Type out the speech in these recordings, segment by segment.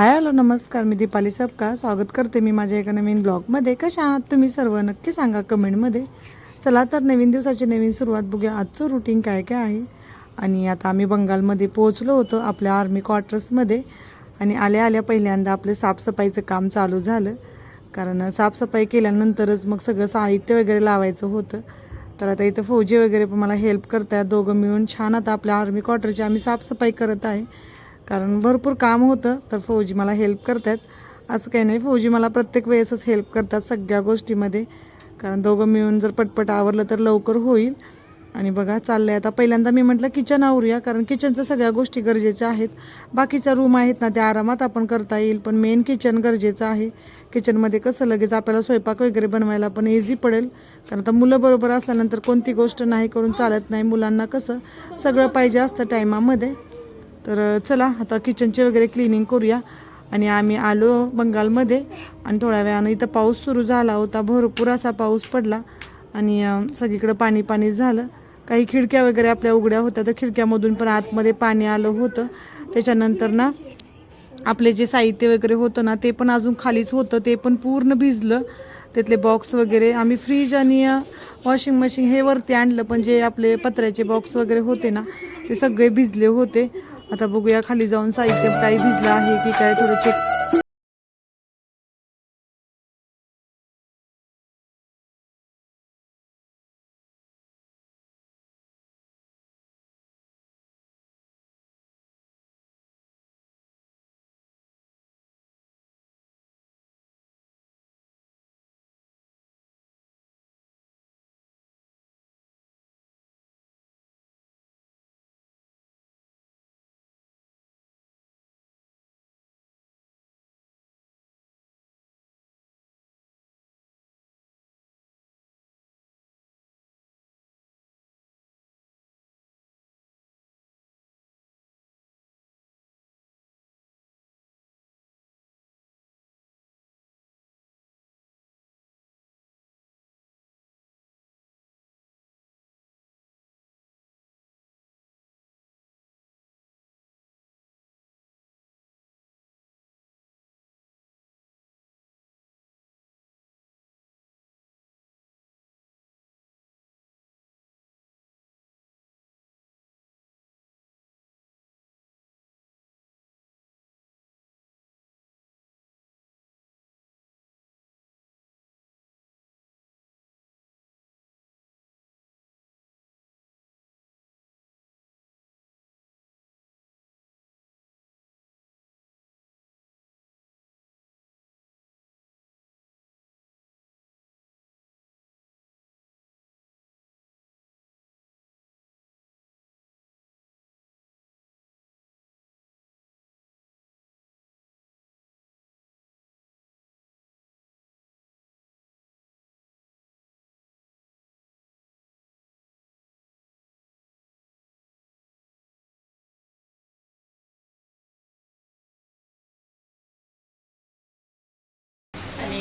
Hi hello नमस्कार मी दीपाली सबका स्वागत करते मी माझ्या एका नवीन ब्लॉगमध्ये. कशा आहात तुम्ही सर्व? नक्की सांगा कमेंटमध्ये. चला तर नवीन दिवसाची नवीन सुरुवात बघूया. आजचं रुटीन काय काय आहे? आणि आता आम्ही बंगालमध्ये पोहोचलो होतो आपल्या आर्मी क्वार्टर्समध्ये आणि आल्या आल्या पहिल्यांदा आपलं साफसफाईचं काम चालू झालं. कारण साफसफाई केल्यानंतरच मग सगळं साहित्य वगैरे लावायचं होतं. तर आता इथं फौजी वगैरे पण मला हेल्प करतात. दोघं मिळून छान आता आपल्या आर्मी क्वार्टरची आम्ही साफसफाई करत आहे. कारण भरपूर काम होतं तर फौजी मला हेल्प करतात. असं काही नाही फौजी मला प्रत्येक वेळेसच हेल्प करतात सगळ्या गोष्टीमध्ये. कारण दोघं मिळून जर पटपट आवरलं तर लवकर होईल. आणि बघा चाललंय आता. पहिल्यांदा मी म्हटलं किचन आवरूया. कारण किचनचं सगळ्या गोष्टी गरजेच्या आहेत. बाकीच्या रूम आहेत ना त्या आरामात आपण करता येईल. पण मेन किचन गरजेचं आहे. किचनमध्ये कसं लगेच आपल्याला स्वयंपाक वगैरे बनवायला पण इझी पडेल. कारण आता मुलं बरोबर असल्यानंतर कोणती गोष्ट नाही करून चालत नाही मुलांना कसं. सगळं पाहिजे असतं टायमामध्ये तर चला आता किचनचे वगैरे क्लिनिंग करूया. आणि आम्ही आलो बंगालमध्ये आणि थोड्या वेळानं इथं पाऊस सुरू झाला होता. भरपूर असा पाऊस पडला. आणि सगळीकडं पाणी पाणी झालं. काही खिडक्या वगैरे आपल्या उघड्या होत्या. तर खिडक्यामधून पण आतमध्ये पाणी आलं होतं. त्याच्यानंतर ना आपले जे साहित्य वगैरे होतं ना ते पण अजून खालीच होतं. ते पण पूर्ण भिजलं. त्यातले बॉक्स वगैरे आम्ही फ्रीज आणि वॉशिंग मशीन हे वरती आणलं. पण जे आपले पत्र्याचे बॉक्स वगैरे होते ना ते सगळे भिजले होते. आता बघूया खाली जाऊन साहित्य काही भिजलं आहे की काय थोडं चेक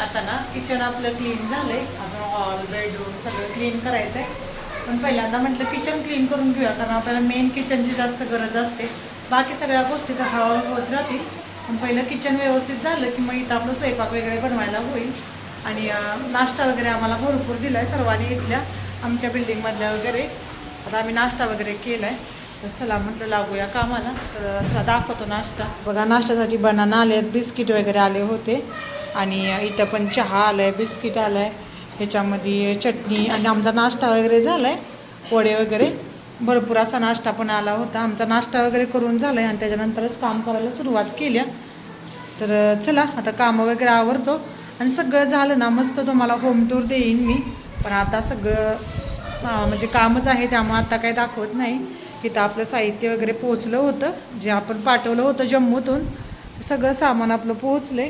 आता ना किचन आपलं क्लीन झालंय. अजून हॉल बेडरूम सगळं क्लीन करायचंय. पण पहिल्यांदा म्हटलं किचन क्लीन करून घेऊया कारण आपल्याला मेन किचनची जास्त गरज असते. बाकी सगळ्या गोष्टी तर हळूहळू होत राहतील. पण पहिलं किचन व्यवस्थित झालं की मग इथं आपलं स्वयंपाक वगैरे बनवायला होईल. आणि नाश्ता वगैरे आम्हाला भरपूर दिला आहे सर्वांनी इथल्या आमच्या बिल्डिंगमधल्या वगैरे. आता आम्ही नाश्ता वगैरे केलाय. तर चला म्हटलं लागूया कामाला. तर चला दाखवतो नाश्ता. बघा नाश्त्यासाठी बनाना आले आहेत बिस्किट वगैरे आले होते. आणि इथं पण चहा आलं आहे बिस्किट आलं आहे ह्याच्यामध्ये चटणी आणि आमचा नाश्ता वगैरे झाला आहे वडे वगैरे. भरपूर असा नाश्ता पण आला होता. आमचा नाश्ता वगैरे करून झाला आहे आणि त्याच्यानंतरच काम करायला सुरुवात केल्या. तर चला आता कामं वगैरे आवरतो. आणि सगळं झालं ना मस्त तुम्हाला होम टूर देईन मी. पण आता सगळं म्हणजे कामच आहे त्यामुळे आता काही दाखवत नाही. इथं आपलं साहित्य वगैरे पोचलं होतं. जे आपण पाठवलं होतं जम्मूतून सगळं सामान आपलं पोहोचले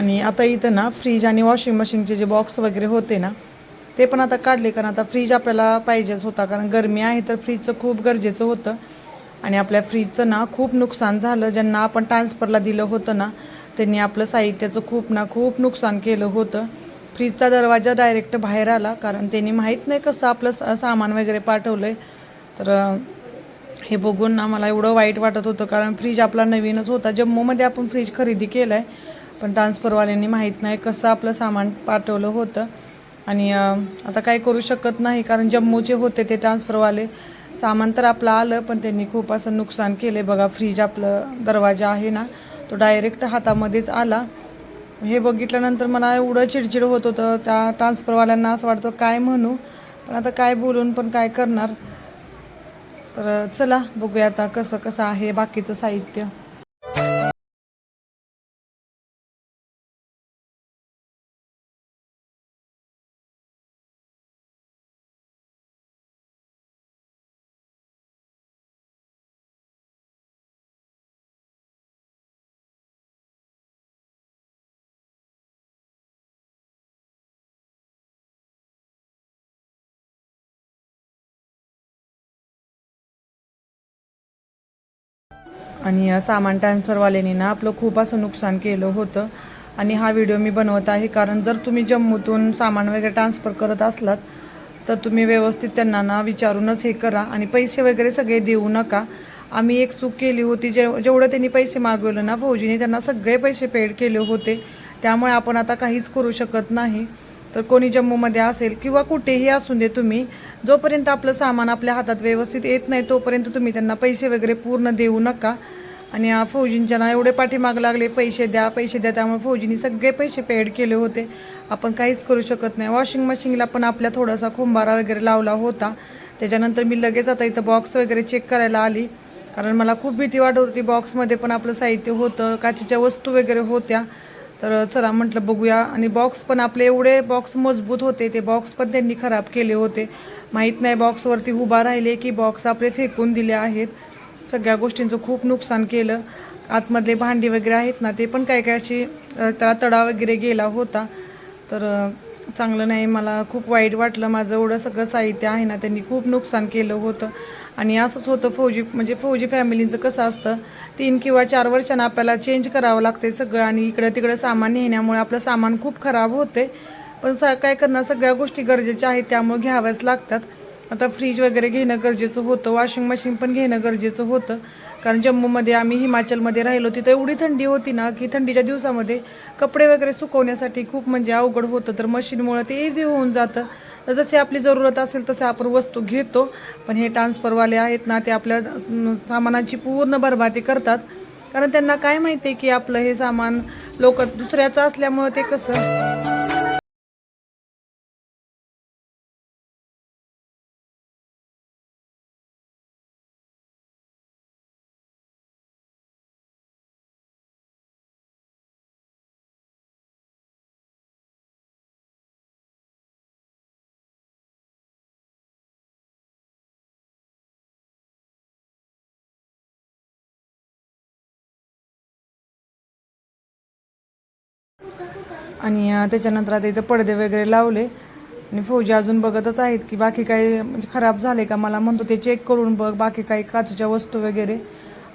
आणि आता इथं ना फ्रीज आणि वॉशिंग मशीनचे जे बॉक्स वगैरे होते ना ते पण आता काढले. कारण आता फ्रीज आपल्याला पाहिजेच होता. कारण गरमी आहे तर फ्रीजचं खूप गरजेचं होतं. आणि आपल्या फ्रीजचं ना खूप नुकसान झालं. ज्यांना आपण ट्रान्सफरला दिलं होतं ना त्यांनी आपलं साहित्याचं खूप ना खूप नुकसान केलं होतं. फ्रीजचा दरवाजा डायरेक्ट बाहेर आला. कारण त्यांनी माहीत नाही कसं आपलं सा- सामान वगैरे पाठवलं आहे तर हे बघून ना मला एवढं वाईट वाटत होतं. कारण फ्रीज आपला नवीनच होता. जम्मूमध्ये आपण फ्रीज खरेदी केला आहे पण ट्रान्सफरवाल्यांनी माहीत नाही कसं आपलं सामान पाठवलं होतं. आणि आता काही करू शकत नाही कारण जम्मूचे होते ते ट्रान्सफरवाले सामान तर आपलं आलं पण त्यांनी खूप असं नुकसान केले बघा फ्रीज आपलं दरवाजा आहे ना तो डायरेक्ट हातामध्येच आला. हे बघितल्यानंतर मला एवढं चिडचिड होत होतं त्या ट्रान्सफरवाल्यांना असं वाटतं काय म्हणू? पण आता काय बोलून पण काय करणार? तर चला बघूया आता कसं कसं आहे बाकीचं साहित्य. आणि सामान ट्रान्सफरवाल्यांनी ना आपलं खूप असं नुकसान केलं होतं. आणि हा व्हिडिओ मी बनवत आहे कारण जर तुम्ही जम्मूतून सामान वगैरे ट्रान्सफर करत असलात तर तुम्ही व्यवस्थित त्यांना ना विचारूनच हे करा आणि पैसे वगैरे सगळे देऊ नका. आम्ही एक चूक केली होती जे जेवढं त्यांनी पैसे मागवलं ना फौजीने त्यांना सगळे पैसे पेड केले होते. त्यामुळे आपण आता काहीच करू शकत नाही. तर कोणी जम्मूमध्ये असेल किंवा कुठेही असू दे तुम्ही जोपर्यंत आपलं सामान आपल्या हातात व्यवस्थित येत नाही तोपर्यंत तुम्ही त्यांना पैसे वगैरे पूर्ण देऊ नका. आणि फौजींच्या ना एवढे पाठीमाग लागले पैसे द्या पैसे द्या त्यामुळे फौजींनी सगळे पैसे पेड केले होते. आपण काहीच करू शकत नाही. वॉशिंग मशीनला पण आपल्या थोडासा खुंबारा वगैरे लावला होता. त्याच्यानंतर मी लगेच आता इथं बॉक्स वगैरे चेक करायला आली. कारण मला खूप भीती वाटत होती बॉक्समध्ये पण आपलं साहित्य होतं काचेच्या वस्तू वगैरे होत्या. तर चला म्हटलं बघूया. आणि बॉक्स पण आपले एवढे बॉक्स मजबूत होते ते बॉक्स पण त्यांनी खराब केले होते. माहीत नाही बॉक्सवरती उभा राहिले की बॉक्स आपले फेकून दिले आहेत. सगळ्या गोष्टींचं खूप नुकसान केलं. आतमधले भांडी वगैरे आहेत ना ते पण काय काय अशी त्याला तडा वगैरे गेला होता. तर चांगलं नाही मला खूप वाईट वाटलं माझं एवढं सगळं साहित्य आहे ना त्यांनी खूप नुकसान केलं होतं. आणि असंच होतं फौजी म्हणजे फौजी फॅमिलीचं कसं असतं तीन किंवा चार वर्षांना आपल्याला चेंज करावं लागते सगळं आणि इकडं तिकडं सामान नेण्यामुळे आपलं सामान खूप खराब होते पण स काय करणार सगळ्या गोष्टी गरजेच्या आहेत त्यामुळे घ्याव्याच लागतात. आता फ्रीज वगैरे घेणं गरजेचं होतं वॉशिंग मशीन पण घेणं गरजेचं होतं. कारण जम्मूमध्ये आम्ही हिमाचलमध्ये राहिलो तिथं एवढी थंडी होती ना की थंडीच्या दिवसामध्ये कपडे वगैरे सुकवण्यासाठी खूप म्हणजे अवघड होतं. तर मशीनमुळं ते इझी होऊन जातं. तर जशी आपली जरूरत असेल तसे आपण वस्तू घेतो. पण हे ट्रान्सफरवाले आहेत ना ते आपल्या सामानाची पूर्ण बरबादी करतात. कारण त्यांना काय माहिती आहे की आपलं हे सामान लोक दुसऱ्याचं असल्यामुळं ते कसं? आणि त्याच्यानंतर आता इथं पडदे वगैरे लावले. आणि फौजी अजून बघतच आहेत की बाकी काही म्हणजे खराब झाले का मला म्हणतो ते चेक करून बघ बाकी काही काचेच्या वस्तू वगैरे.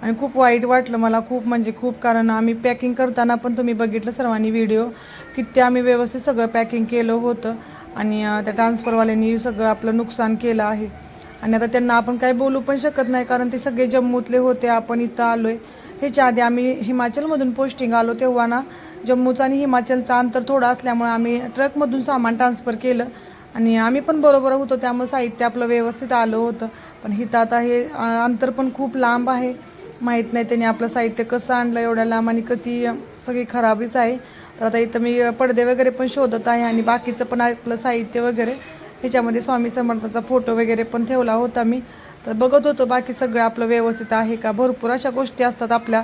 आणि खूप वाईट वाटलं मला खूप म्हणजे खूप कारण आम्ही पॅकिंग करताना पण तुम्ही बघितलं सर्वांनी व्हिडिओ की ते आम्ही व्यवस्थित सगळं पॅकिंग केलं होतं. आणि त्या ट्रान्सफरवाल्यांनी सगळं आपलं नुकसान केलं आहे. आणि आता त्यांना आपण काही बोलू पण शकत नाही कारण ते सगळे जम्मूतले होते आपण इथं आलो आहे ह्याच्या आधी आम्ही हिमाचलमधून पोस्टिंग आलो तेव्हा ना जम्मूचा आणि हिमाचलचा अंतर थोडं असल्यामुळे आम्ही ट्रकमधून सामान ट्रान्सफर केलं. आणि आम्ही पण बरोबर होतो त्यामुळे साहित्य आपलं व्यवस्थित आलं होतं. पण हिता आता हे अंतर पण खूप लांब आहे. माहीत नाही त्यांनी आपलं साहित्य कसं आणलं एवढ्या लांब आणि कधी सगळी खराबीच आहे. तर आता इथं मी पडदे वगैरे पण शोधत आहे आणि बाकीचं पण आपलं साहित्य वगैरे. ह्याच्यामध्ये स्वामी समर्थाचा फोटो वगैरे पण ठेवला होता मी. तर बघत होतो बाकी सगळं आपलं व्यवस्थित आहे का? भरपूर अशा गोष्टी असतात आपल्या.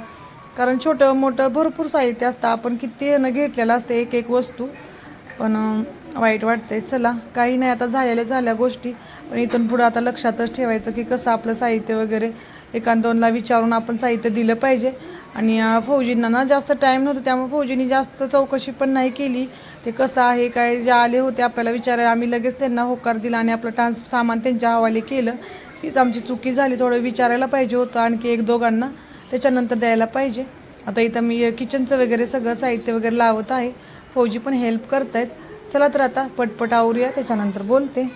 कारण छोटं मोठं भरपूर साहित्य असतं. आपण किती न घेतलेलं असतं एक एक वस्तू. पण वाईट वाटतंय. चला काही नाही आता झालेल्या झाल्या गोष्टी. पण इथून पुढं आता लक्षातच ठेवायचं की कसं आपलं साहित्य वगैरे. एकान दोनला विचारून आपण साहित्य दिलं पाहिजे. आणि फौजींना ना जास्त टाईम नव्हतं. त्यामुळे फौजींनी जास्त चौकशी पण नाही केली. ते कसं आहे काय जे आले होते आपल्याला विचारायला. आम्ही लगेच त्यांना होकार दिला आणि आपलं ट्रान्स सामान त्यांच्या हवाले केलं. तीच आमची चुकी झाली. थोडं विचारायला पाहिजे होतं. आणखी एक दोघांना. त्याच्यानंतर द्यायला पाहिजे. आता इथं मी किचनचं वगैरे सगळं साहित्य वगैरे लावत आहे. फौजी पण हेल्प करत आहेत चला तर आता पटपट आवरूया त्याच्यानंतर बोलते.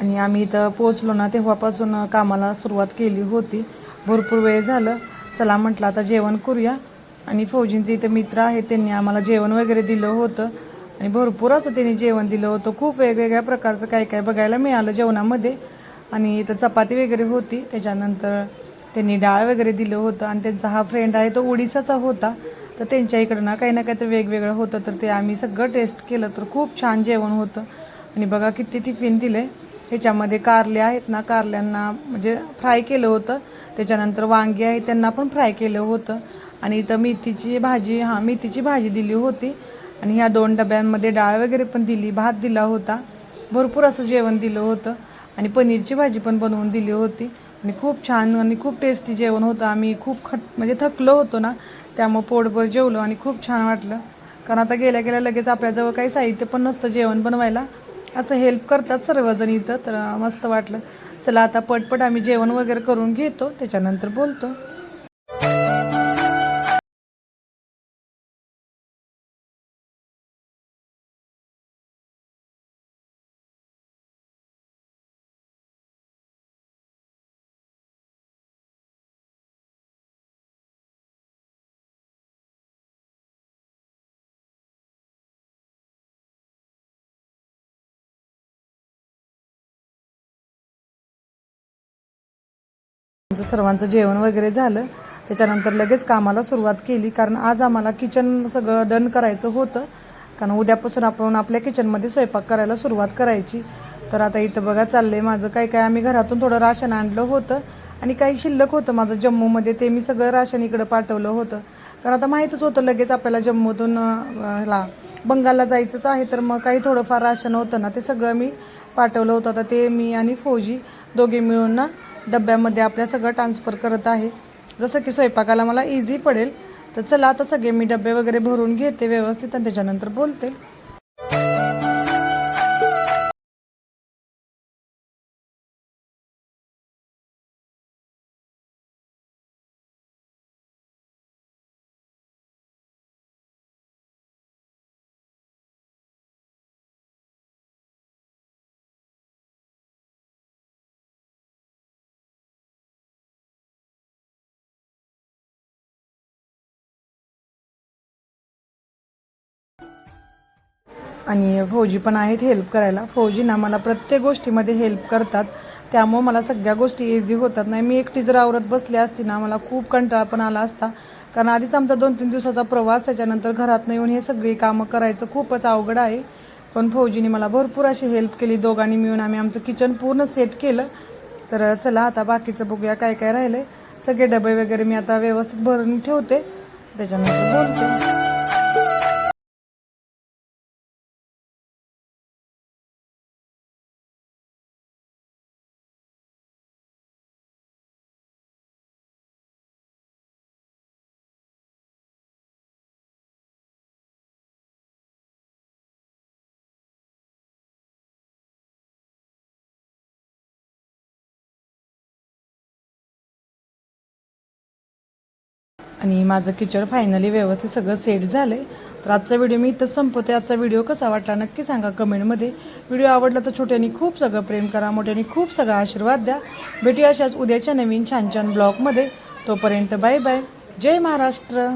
आणि आम्ही इथं पोचलो ना तेव्हापासून कामाला सुरुवात केली होती. भरपूर वेळ झालं. चला म्हटलं आता जेवण करूया. आणि फौजींचे इथे मित्र आहेत त्यांनी आम्हाला जेवण वगैरे दिलं होतं. आणि भरपूर असं त्यांनी जेवण दिलं होतं. खूप वेगवेगळ्या प्रकारचं काय काय बघायला मिळालं जेवणामध्ये. आणि इथं चपाती वगैरे होती. त्याच्यानंतर त्यांनी डाळ वगैरे दिलं होतं. आणि त्यांचा हा फ्रेंड आहे तो ओडिसाचा होता. तर त्यांच्या इकडं ना काही ना काहीतरी वेगवेगळं होतं. तर ते आम्ही सगळं टेस्ट केलं. तर खूप छान जेवण होतं. आणि बघा किती टिफिन दिले. ह्याच्यामध्ये कारले आहेत ना कारल्यांना म्हणजे फ्राय केलं होतं. त्याच्यानंतर वांगी आहे त्यांना पण फ्राय केलं होतं. आणि इथं मेथीची भाजी हां मेथीची भाजी दिली होती. आणि ह्या दोन डब्यांमध्ये डाळ वगैरे पण दिली भात दिला होता. भरपूर असं जेवण दिलं होतं. आणि पनीरची भाजी पण बनवून दिली होती. आणि खूप छान आणि खूप टेस्टी जेवण होतं. आम्ही खूप खत म्हणजे थकलो होतो ना त्यामुळं पोटभर जेवलो आणि खूप छान वाटलं. कारण आता गेल्या गेल्या लगेच आपल्याजवळ काही साहित्य पण नसतं जेवण बनवायला. असं हेल्प करतात सर्वजण इथं तर मस्त वाटलं. चला आता पटपट आम्ही जेवण वगैरे करून घेतो त्याच्यानंतर बोलतो. आमचं सर्वांचं जेवण वगैरे झालं. त्याच्यानंतर लगेच कामाला सुरुवात केली. कारण आज आम्हाला किचन सगळं डन करायचं होतं. कारण उद्यापासून आपण आपल्या किचनमध्ये स्वयंपाक करायला सुरुवात करायची. तर आता इथं बघा चाललंय माझं काय काय. आम्ही घरातून थोडं राशन आणलं होतं. आणि काही शिल्लक होतं माझं जम्मूमध्ये. ते मी सगळं राशन इकडं पाठवलं होतं. कारण आता माहीतच होतं लगेच आपल्याला जम्मूतून अं, ला बंगालला जायचंच आहे. तर मग काही थोडंफार राशन होतं ना ते सगळं मी पाठवलं होतं. आता ते मी आणि फौजी दोघे मिळून ना डब्यामध्ये आपल्या सगळं ट्रान्सफर करत आहे. जसं की स्वयंपाकाला मला इझी पडेल तर चला आता सगळे मी डबे वगैरे भरून घेते व्यवस्थित आणि त्याच्यानंतर बोलते. आणि फौजी पण आहेत हेल्प करायला. फौजी ना मला प्रत्येक गोष्टीमध्ये हेल्प करतात. त्यामुळं मला सगळ्या गोष्टी इझी होतात. नाही मी एकटी जर आवरत बसली असती ना मला खूप कंटाळा पण आला असता. कारण आधीच आमचा दोन तीन दिवसाचा प्रवास त्याच्यानंतर घरात येऊन हे सगळी कामं करायचं खूपच अवघड आहे. पण फौजीने मला भरपूर अशी हेल्प केली. दोघांनी मिळून आम्ही आमचं किचन पूर्ण सेट केलं. तर चला आता बाकीचं बघूया काय काय राहिलंय. सगळे डबे वगैरे मी आता व्यवस्थित भरून ठेवते. त्याच्यानंतर बोलते. आणि माझं किचन फायनली व्यवस्थित सगळं सेट झालं आहे तर आजचा व्हिडिओ मी इथं संपवते. आजचा व्हिडिओ कसा वाटला नक्की सांगा कमेंटमध्ये व्हिडिओ आवडला तर छोट्यानी खूप सगळं प्रेम करा मोठ्यानी खूप सगळा आशीर्वाद द्या. भेटूया अशाच उद्याच्या नवीन छान छान ब्लॉगमध्ये तोपर्यंत बाय बाय जय महाराष्ट्र.